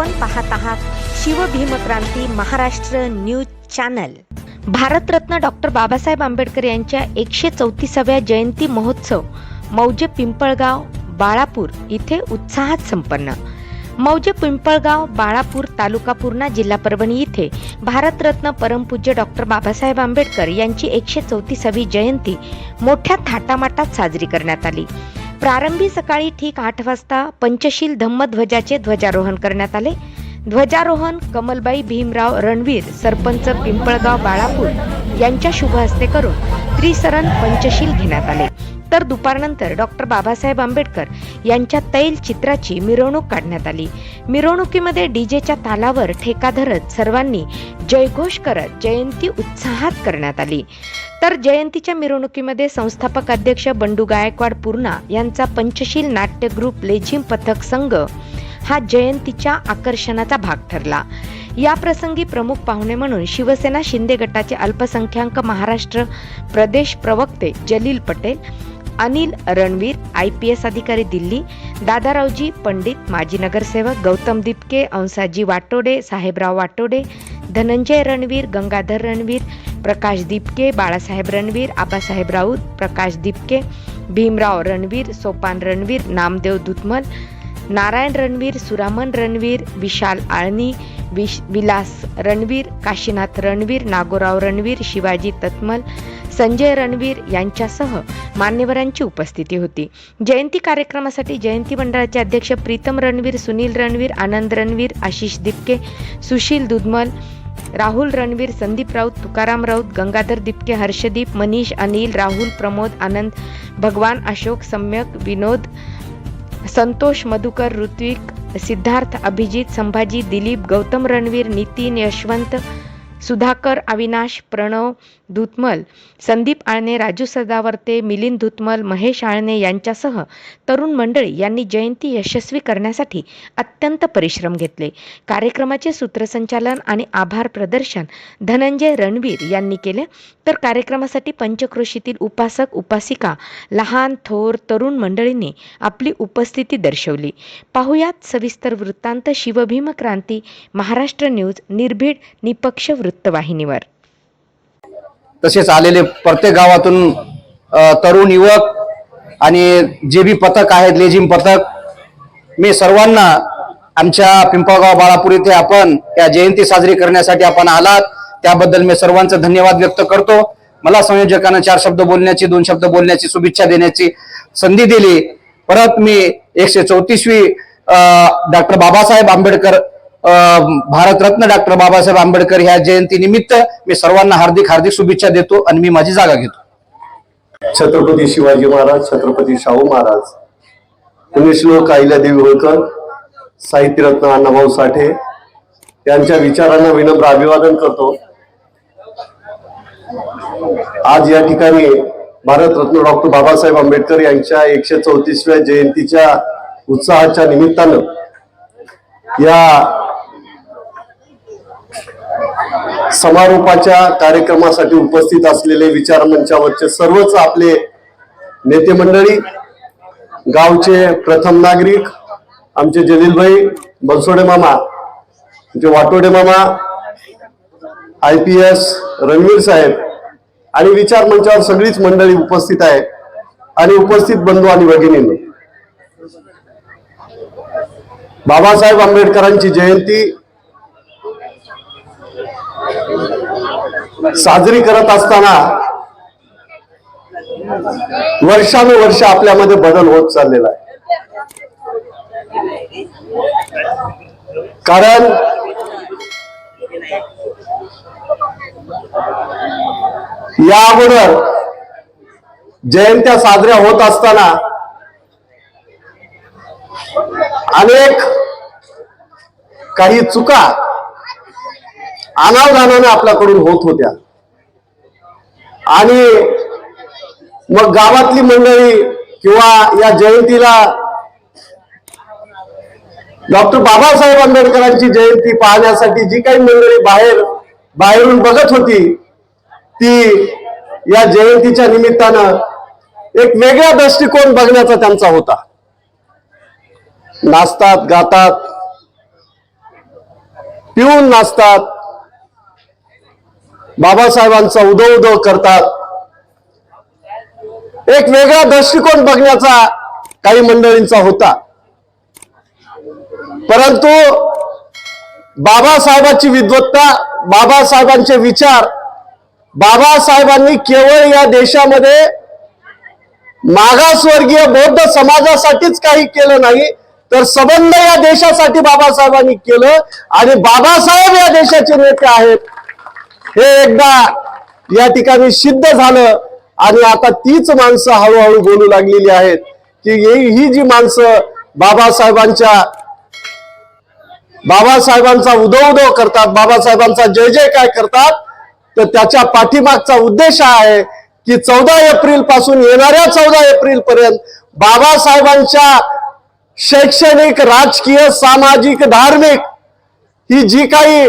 आपण पाहत आहात Shivbhimkranti Maharashtra news channel. Bharat Ratna doctor Babasaheb Ambedkar यांच्या एकशे चौतीसाव्या जयंती महोत्सव मौजे पिंपळगाव बाळापूर इथे उत्साहात संपन्न. मौजे पिंपळगाव बाळापूर तालुका पूर्णा जिल्हा परभणी इथे भारतरत्न परमपूज्य डॉक्टर बाबासाहेब आंबेडकर यांची एकशे चौतीसावी जयंती मोठ्या थाटामाटात साजरी करण्यात आली. प्रारंभी सकाळी ठीक आठ वाजता पंचशील धम्मध्वजाचे ध्वजारोहण करण्यात आले. ध्वजारोहण कमलबाई भीमराव रणवीर सरपंच पिंपळगाव बाळापूर यांच्या शुभ हस्ते करून त्रिसरण पंचशील घेण्यात आले. तर दुपारनंतर डॉक्टर बाबासाहेब आंबेडकर यांच्या तैल चित्राची मिरवणूक काढण्यात आली. मिरवणुकीमध्ये डीजेच्या तालावर ठेका धरत सर्वांनी जयघोष करत जयंती उत्साहात करण्यात आली. तर जयंतीच्या मिरवणुकीमध्ये संस्थापक अध्यक्ष बंडू गायकवाड पूर्णा यांचा पंचशील नाट्य ग्रुप लेझिम पथक संघ हा जयंतीच्या आकर्षणाचा भाग ठरला. या प्रसंगी प्रमुख पाहुणे म्हणून शिवसेना शिंदे गटाचे अल्पसंख्याक महाराष्ट्र प्रदेश प्रवक्ते Jalil Patel Anil Ranveer I P S अधिकारी दिल्ली दादारावजी पंडित माजी नगरसेवक गौतम दिपके अंसाजी वाटोडे साहेबराव वाटोडे धनंजय रणवीर गंगाधर रणवीर प्रकाश दिपके बाळासाहेब रणवीर आबासाहेब राऊत प्रकाश दिपके भीमराव रणवीर सोपान रणवीर नामदेव दुधमल नारायण रणवीर सुरामन रणवीर विशाल आळणी विश विलास रणवीर काशीनाथ रणवीर नागोराव रणवीर शिवाजी तत्मल संजय रणवीर यांच्यासह मान्यवरांची उपस्थिती होती. जयंती कार्यक्रमासाठी जयंती मंडळाचे अध्यक्ष प्रीतम रणवीर सुनील रणवीर आनंद रणवीर आशिष दिपके सुशील दुधमल राहुल रणवीर संदीप राऊत तुकाराम राऊत गंगाधर दिपके हर्षदीप मनीष अनिल राहुल प्रमोद आनंद भगवान अशोक सम्यक विनोद संतोष मधुकर ऋत्विक सिद्धार्थ अभिजित संभाजी दिलीप गौतम रणवीर नितीन यशवंत सुधाकर अविनाश प्रणव धुतमल संदीप आळणे राजू सदावर्ते मिलिंद धुतमल महेश आळणे यांच्यासह तरुण मंडळी यांनी जयंती यशस्वी करण्यासाठी अत्यंत परिश्रम घेतले. कार्यक्रमाचे सूत्रसंचालन आणि आभार प्रदर्शन धनंजय रणवीर यांनी केले. तर कार्यक्रमासाठी पंचक्रोशीतील उपासक उपासिका लहान थोर तरुण मंडळींनी आपली उपस्थिती दर्शवली. पाहुयात सविस्तर वृत्तांत शिवभीम क्रांती महाराष्ट्र न्यूज निर्भीड निपक्ष वृत्त. वृत्तवाहिनीवर. तसेच आलेले प्रत्येक गावातून तरुण युवक आणि जे बी पथक आहेत लेझिम पथक मी सर्वांना आमच्या पिंपळगाव बाळापूर येथे आपण या जयंती साजरी करण्यासाठी आपण आलात. त्याबद्दल मी सर्वांचं धन्यवाद व्यक्त करतो. मला संयोजकांना चार शब्द बोलण्याची दोन शब्द बोलण्याची शुभेच्छा देण्याची संधी दिली. परत मी एकशे चौतीसवी डॉक्टर बाबासाहेब आंबेडकर भारतरत्न डॉक्टर बाबासाहेब आंबेडकर ह्या जयंती निमित्त मी सर्वांना हार्दिक हार्दिक शुभेच्छा देतो आणि मी माझी जागा घेतो. छत्रपती शिवाजी महाराज छत्रपती शाहू महाराज. पुण्यश्लोक अहिल्यादेवी होळकर साहित्यरत्न अण्णाभाऊ साठे. यांच्या विचारांना विनम्र अभिवादन करतो. आज या ठिकाणी भारतरत्न डॉक्टर बाबासाहेब आंबेडकर यांच्या एकशे चौतीसव्या जयंतीच्या उत्साहाच्या निमित्तानं या समारोपाच्या कार्यक्रमासाठी उपस्थित असलेले विचार मंचावरचे सर्वच आपले नेते मंडळी गावचे प्रथम नागरिक आमचे जलीलभाई बनसोडे मामा आमचे वाटोडे मामा आय पी एस रणवीर साहेब आणि विचार मंचावर सगळीच मंडळी उपस्थित आहे आणि उपस्थित बंधू आणि भगिनींनी. बाबासाहेब आंबेडकरांची जयंती साजरी करत असताना वर्षानुवर्ष आपल्यामध्ये बदल होत चाललेला आहे. कारण या अगोदर जयंत्या साजऱ्या होत असताना अनेक काही चुका अनावधानाने आपल्याकडून होत होत्या. आणि मग गावातली मंडळी किंवा या जयंतीला डॉक्टर बाबासाहेब आंबेडकरांची जयंती पाहण्यासाठी जी काही मंडळी बाहेर बाहेरून बघत होती ती या जयंतीच्या निमित्तानं एक वेगळा दृष्टिकोन बघण्याचा त्यांचा होता. नाचतात गातात पिऊन नाचतात बाबासाहेबांचा उदो उदो करतात. एक वेगळा दृष्टिकोन बघण्याचा काही मंडळींचा होता. परंतु बाबासाहेबांची विद्वत्ता बाबासाहेबांचे विचार बाबासाहेबांनी केवळ या देशामध्ये मागासवर्गीय बौद्ध समाजासाठीच काही केलं नाही तर संबंध या देशासाठी बाबासाहेबांनी केलं आणि बाबासाहेब या देशाचे नेते आहेत. हे एकदा या ठिकाणी सिद्ध झालं आणि आता तीच माणसं हळूहळू बोलू लागलेली आहेत की ही जी माणसं बाबासाहेबांच्या बाबासाहेबांचा उदो उदो करतात बाबासाहेबांचा जय जय काय करतात तर त्याच्या पाठीमागचा उद्देश आहे की चौदा एप्रिलपासून येणाऱ्या चौदा एप्रिल पर्यंत बाबासाहेबांच्या शैक्षणिक राजकीय सामाजिक धार्मिक ही जी काही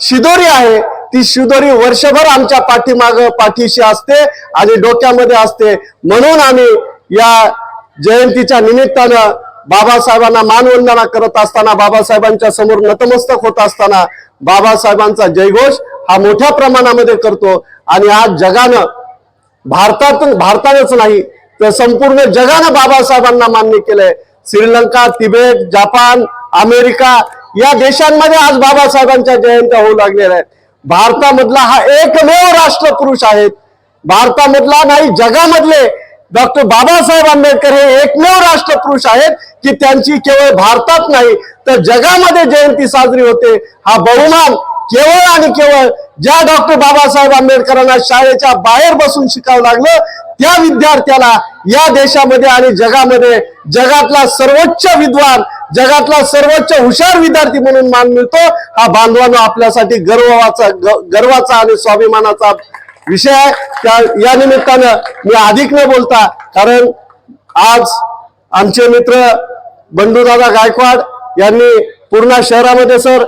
शिदोरी आहे ती शिदोरी वर्षभर आमच्या पाठीमाग पाठीशी असते आणि डोक्यामध्ये असते. म्हणून आम्ही या जयंतीच्या निमित्तानं बाबासाहेबांना मानवंदना करत असताना बाबासाहेबांच्या समोर नतमस्तक होत असताना बाबासाहेबांचा जयघोष हा मोठ्या प्रमाणामध्ये करतो. आणि आज जगानं भारतातून भारतानेच नाही तर संपूर्ण जगानं बाबासाहेबांना मान्य केलंय. श्रीलंका तिबेट जपान अमेरिका या देशांमध्ये आज बाबासाहेबांच्या जयंत्या होऊ लागलेल्या आहेत. भारतामधला हा एकमेव राष्ट्रपुरुष आहेत भारतामधला नाही जगामधले डॉक्टर बाबासाहेब आंबेडकर हे एकमेव राष्ट्रपुरुष आहेत की त्यांची केवळ भारतात नाही तर जगामध्ये जयंती साजरी होते. हा बहुमान केवळ आणि केवळ ज्या डॉक्टर बाबासाहेब आंबेडकरांना शाळेच्या बाहेर बसून शिकावं लागलं त्या विद्यार्थ्याला या देशामध्ये आणि जगामध्ये जगातला सर्वोच्च विद्वान जगातला सर्वोच्च हुशार विद्यार्थी म्हणून मान मिळतो. हा बांधवांनो आपल्यासाठी गर्वाचा ग- गर्वाचा आणि स्वाभिमानाचा विषय आहे. त्या या निमित्तानं मी अधिक न बोलता कारण आज आमचे मित्र बंडूदादा गायकवाड यांनी पूर्ण शहरामध्ये सर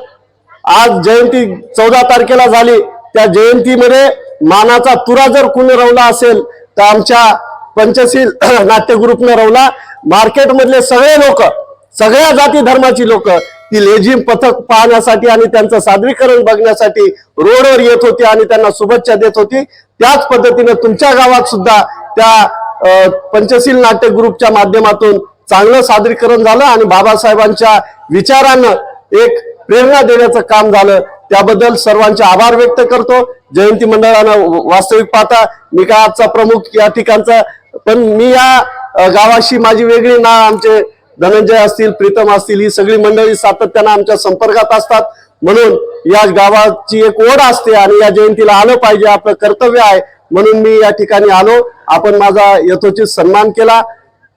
आज जयंती चौदा तारखेला झाली. त्या जयंतीमध्ये मानाचा तुरा जर कुणी रवला असेल तर आमच्या पंचशील नाट्य ग्रुपने रवला. मार्केटमधले सगळे लोक सगळ्या जाती धर्माची लोक ती लेझिम पथक पाहण्यासाठी आणि त्यांचं सादरीकरण बघण्यासाठी रोडवर येत होती आणि त्यांना शुभेच्छा देत होती. त्याच पद्धतीने तुमच्या गावात सुद्धा त्या पंचशील नाट्य ग्रुपच्या माध्यमातून चांगलं सादरीकरण झालं आणि बाबासाहेबांच्या विचारानं एक प्रेरणा देण्याचं काम झालं. त्याबद्दल सर्वांचे आभार व्यक्त करतो. जयंती मंडळानं वास्तविक पाहता मी काय आजचा प्रमुख या ठिकाणचा पण मी या गावाशी माझी वेगळी ना आमचे धनंजय असतील प्रीतम असतील ही सगळी मंडळी सातत्यानं आमच्या संपर्कात असतात. म्हणून या गावाची एक ओढ असते आणि या जयंतीला आलं पाहिजे आपलं कर्तव्य आहे. म्हणून मी या ठिकाणी आलो. आपण माझा यथोचित सन्मान केला.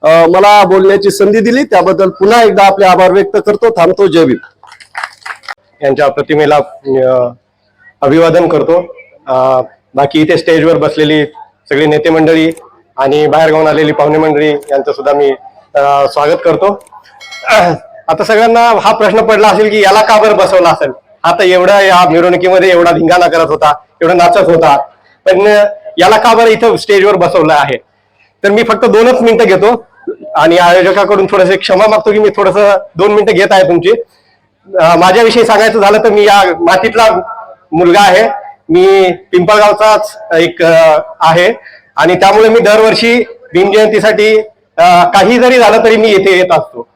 मला बोलण्याची संधी दिली. त्याबद्दल पुन्हा एकदा आपले आभार व्यक्त करतो. थांबतो. जय भीम. यांच्या प्रतिमेला अभिवादन करतो. बाकी इथे स्टेजवर बसलेली सगळी नेते मंडळी आणि बाहेरगावून आलेली पाहुणे मंडळी यांचं सुद्धा मी स्वागत करतो. आता सगळ्यांना हा प्रश्न पडला असेल की याला का बरं बसवला असेल? आता एवढा या मिरवणुकीमध्ये एवढा धिंगाणा करत होता एवढा नाचत होता पण याला का बरं इथं स्टेजवर बसवलं आहे? तर मी फक्त दोनच मिनिटं घेतो आणि आयोजकाकडून थोडंसं क्षमा मागतो की मी थोडस दोन मिनिटं घेत आहे तुमची. माझ्याविषयी सांगायचं झालं तर मी या मातीतला मुलगा आहे. मी पिंपळगावचाच एक आहे. आणि त्यामुळे मी दरवर्षी भीमजयंतीसाठी काही जरी झालं तरी मी येथे येत असतो.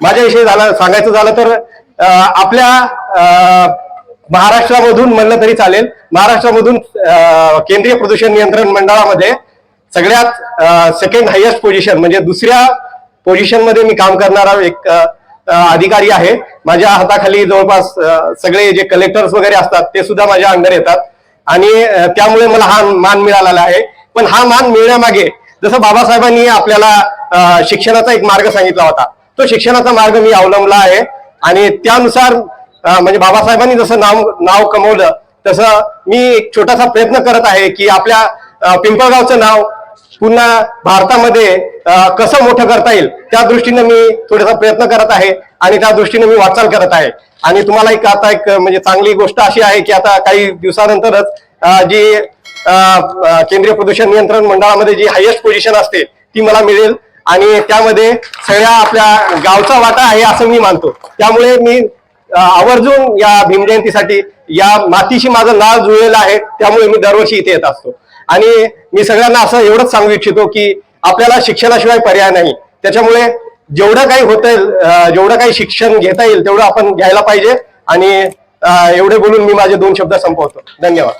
माझ्याविषयी झालं सांगायचं झालं तर आपल्या महाराष्ट्रामधून म्हणलं तरी चालेल. महाराष्ट्रामधून केंद्रीय प्रदूषण नियंत्रण मंडळामध्ये सगळ्यात सेकंड हायेस्ट पोझिशन म्हणजे दुसऱ्या पोझिशनमध्ये मी काम करणारा एक अधिकारी आहे. माझ्या हाताखाली जवळपास सगळे जे कलेक्टर्स वगैरे असतात ते सुद्धा माझ्या अंडर येतात. आणि त्यामुळे मला हा मान मिळालेला आहे. पण हा मान मिळण्यामागे जसं बाबासाहेबांनी आपल्याला शिक्षणाचा एक मार्ग सांगितला होता. तो शिक्षणाचा मार्ग मी अवलंबला आहे. आणि त्यानुसार म्हणजे बाबासाहेबांनी जसं नाव नाव कमवलं तसं मी एक छोटासा प्रयत्न करत आहे की आपल्या पिंपळगावचं नाव पुन्हा भारतामध्ये कसं मोठं करता येईल त्या दृष्टीने मी थोडासा प्रयत्न करत आहे आणि त्या दृष्टीने मी वाटचाल करत आहे. आणि तुम्हाला एक आता एक म्हणजे चांगली गोष्ट अशी आहे की आता काही दिवसानंतरच जी केंद्रीय प्रदूषण नियंत्रण मंडळामध्ये जी हायेस्ट पोझिशन असते ती मला मिळेल. आणि त्यामध्ये सगळ्या आपल्या गावचा वाटा आहे असं मी मानतो. त्यामुळे मी आवर्जून या भीमजयंतीसाठी या मातीशी माझं नाव जुळलेलं आहे त्यामुळे मी दरवर्षी इथे येत असतो. आणि मी सगळ्यांना असं एवढंच सांगू इच्छितो की आपल्याला शिक्षणाशिवाय पर्याय नाही. त्याच्यामुळे जेवढं काही होतं जेवढं काही शिक्षण घेता येईल तेवढं आपण घ्यायला पाहिजे. आणि एवढे बोलून मी माझे दोन शब्द संपवतो. धन्यवाद.